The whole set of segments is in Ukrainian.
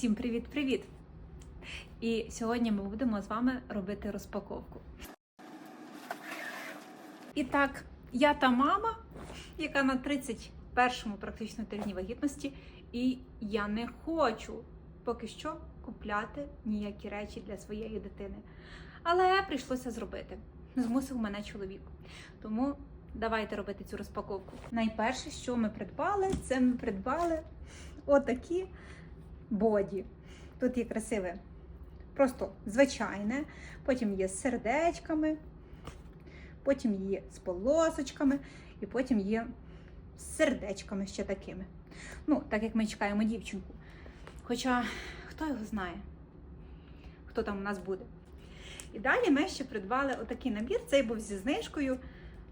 Всім привіт-привіт! І сьогодні ми будемо з вами робити розпаковку. І так, я та мама, яка на 31-му практично тижні вагітності, і я не хочу поки що купляти ніякі речі для своєї дитини. Але прийшлося зробити. Змусив мене чоловік. Тому давайте робити цю розпаковку. Найперше, що ми придбали, це ми придбали отакі боді. Тут є красиве, просто звичайне, потім є з сердечками, потім є з полосочками, і потім є з сердечками ще такими. Ну, так як ми чекаємо дівчинку. Хоча хто його знає, хто там у нас буде. І далі ми ще придбали отакий набір. Цей був зі знижкою.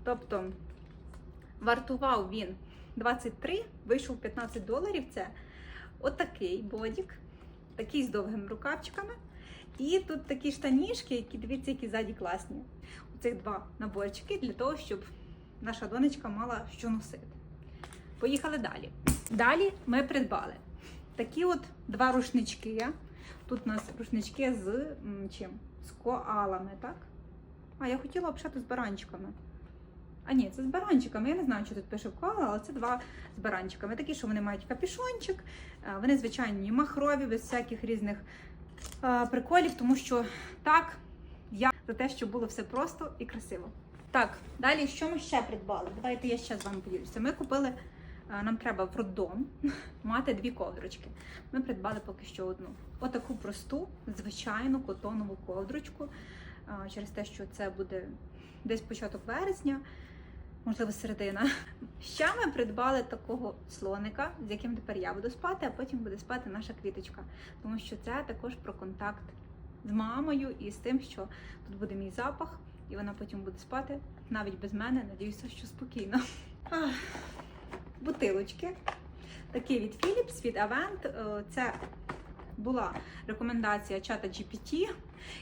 Тобто вартував він 23, вийшов 15 доларів. Це отакий бодік, такий з довгими рукавчиками. І тут такі штанішки, які дивіться, які ззаді класні. Оцих два наборчики для того, щоб наша донечка мала що носити. Поїхали далі. Далі ми придбали такі от два рушнички. Тут у нас рушнички з чим? З коалами, так? А, я хотіла обшати з баранчиками. А ні, це з баранчиками. Я не знаю, що тут пише коала, але це два з баранчиками. Такі, що вони мають капюшончик. Е, Вони звичайні махрові, без всяких різних е, приколів, тому що так, я за те, щоб було все просто і красиво. Так, далі що ми ще придбали? Давайте я ще з вами поділюся. Ми купили, е, нам треба в роддом мати дві ковдрочки. Ми придбали поки що одну. Отаку просту, звичайну котонову ковдрочку. Через те, що це буде десь початок вересня, можливо, середина. Ще ми придбали такого слоника, з яким тепер я буду спати, а потім буде спати наша квіточка. Тому що це також про контакт з мамою і з тим, що тут буде мій запах, і вона потім буде спати навіть без мене. Надіюся, що спокійно. Бутилочки. Такі від Philips, від Avent. Е, Це була рекомендація чата GPT,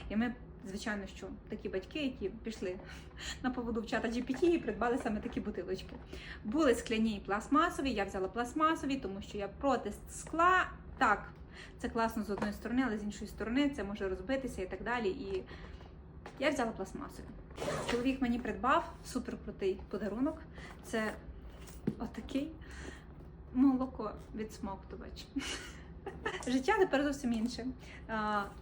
і ми. Звичайно, що такі батьки, які пішли на поводу в чата GPT і придбали саме такі бутилочки. Були скляні і пластмасові. Я взяла пластмасові, тому що я проти скла. Так, це класно з одної сторони, але з іншої сторони це може розбитися і так далі. І я взяла пластмасові. Чоловік мені придбав суперкрутий подарунок. Це отакий молоко від відсмоктувач. Життя тепер зовсім інше.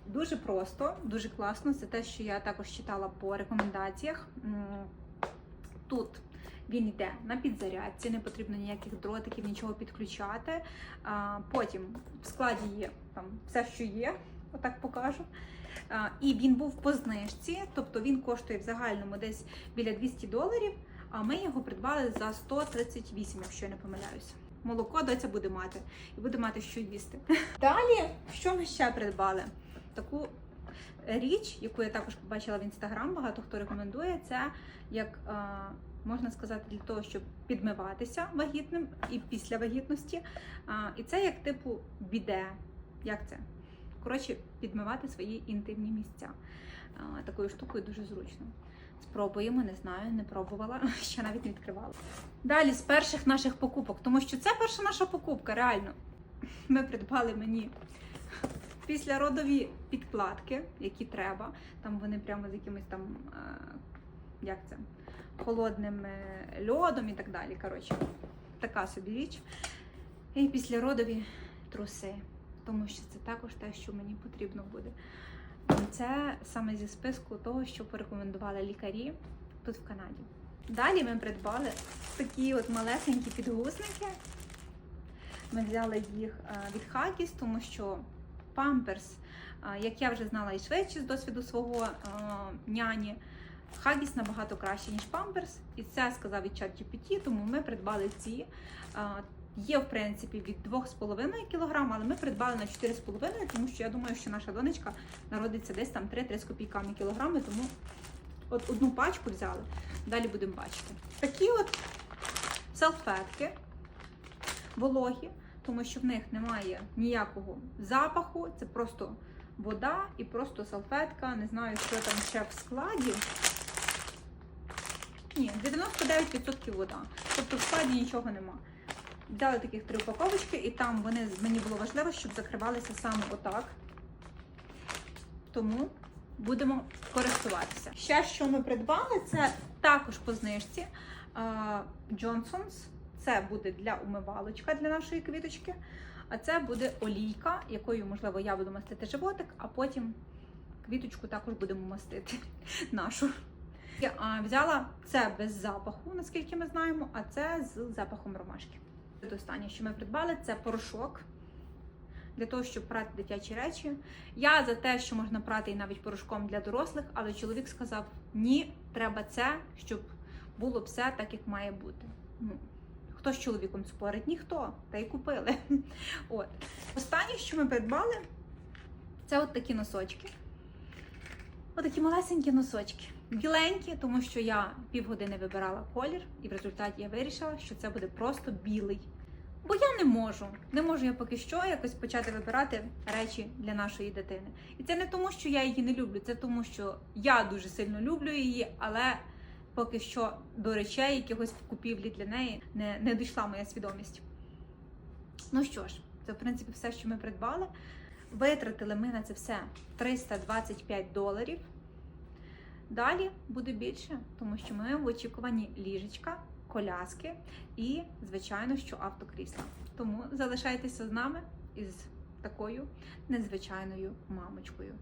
Дуже просто, дуже класно. Це те, що я також читала по рекомендаціях. Тут він йде на підзарядці, не потрібно ніяких дротиків, нічого підключати. Потім в складі є там все, що є, отак покажу. І він був по знижці, тобто він коштує в загальному десь біля 200 доларів, а ми його придбали за 138, якщо я не помиляюся. Молоко доця буде мати і буде мати що їсти. Далі, що ми ще придбали? Таку річ, яку я також побачила в інстаграм, багато хто рекомендує, це як е, можна сказати, для того, щоб підмиватися вагітним і після вагітності. І це як типу біде. Як це? Коротше, підмивати свої інтимні місця. Такою штукою дуже зручно. Спробуємо, не знаю, не пробувала, ще навіть не відкривала. Далі з перших наших покупок, тому що це перша наша покупка, реально. Ми придбали мені післяродові підкладки, які треба. Там вони прямо з якимось там, е, як це, холодним е, льодом і так далі. Коротше, така собі річ. І післяродові труси, тому що це також те, що мені потрібно буде. Це саме зі списку того, що порекомендували лікарі тут в Канаді. Далі ми придбали такі от малесенькі підгузники. Ми взяли їх е, від Хагіс, тому що памперс, е, як я вже знала і швидше з досвіду свого е, няні, Хагіс набагато краще, ніж памперс. І це сказав і чат GPT, тому ми придбали ці. Є, в принципі, від 2,5 кг, але ми придбали на 4,5 тому що я думаю, що наша донечка народиться десь там 3-3 з копійками кілограми, тому от одну пачку взяли, далі будемо бачити. Такі от салфетки вологі, тому що в них немає ніякого запаху, це просто вода і просто салфетка. Не знаю, що там ще в складі. Ні, 99% вода. Тобто в складі нічого нема. Взяли таких три упаковочки, і там вони мені було важливо, щоб закривалися саме отак. Тому будемо користуватися. Ще, що ми придбали, це також по знижці Johnson's. Це буде для умивалочка для нашої квіточки. А це буде олійка, якою, можливо, я буду мастити животик, а потім квіточку також будемо мастити нашу. Я взяла це без запаху, наскільки ми знаємо, а це з запахом ромашки. Останнє, що ми придбали, це порошок для того, щоб прати дитячі речі. Я за те, що можна прати і навіть порошком для дорослих, але чоловік сказав: ні, треба це, щоб було все так, як має бути. Ну, Хто з чоловіком спорить? Ніхто, та й купили. От. Останнє, що ми придбали, це от такі носочки. Отакі малесенькі носочки. Біленькі, тому що я півгодини вибирала колір, і в результаті я вирішила, що це буде просто білий. Бо я не можу. Не можу я поки що якось почати вибирати речі для нашої дитини. І це не тому, що я її не люблю, це тому, що я дуже сильно люблю її, але поки що до речей, якихось в купівлі для неї не, не дійшла моя свідомість. Ну що ж, це в принципі все, що ми придбали. Витратили ми на це все 325 доларів. Далі буде більше, тому що ми в очікуванні ліжечка, коляски і, звичайно, що автокрісла. Тому залишайтеся з нами із такою незвичайною мамочкою.